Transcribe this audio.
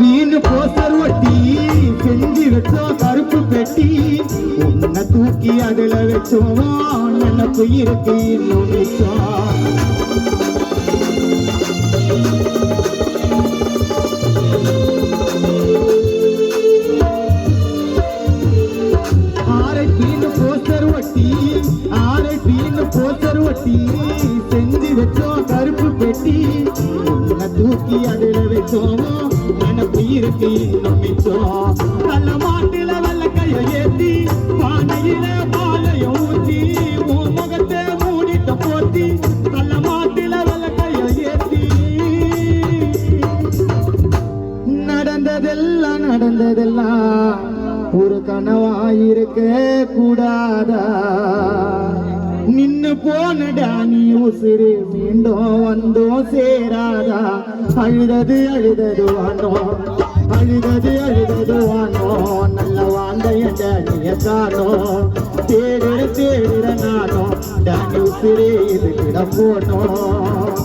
வீணு poster ஒட்டி செஞ்சு வச்சோம் கருப்பு பெட்டி. உன்னை தூக்கி அதுல வச்சோம் நினப்பு இருக்கு இன்னும் போஸ்டர் ஒட்டி ஆரை பீனு போஸ்டர் ஒட்டி செஞ்சு வச்சோம் கருப்பு பெட்டி. உன்னை தூக்கி அதில் வச்சோம் நினப்பு இருக்கு இன்னும் நல்ல மாட்டில வெள்ள ஏத்தி பானையில பாலைய ஊத்தி முகத்தை மூடிட்ட போத்தி நல்ல மாட்டில வெள்ள ஏத்தி. நடந்ததெல்லாம் நடந்ததெல்லாம் ஒரு கனவாயிருக்க கூடாதா? நின்னு போனடா நீ உசிறு மீண்டும் வந்தோம் சேராதா? அழுதது அழுதது வானோ அழுதது அழுதது வானோ நல்ல வாழ்ந்த என்ற நீய காணோ தேடுற தேடுற நானோ டானி உசிரே இது கிட போனோம்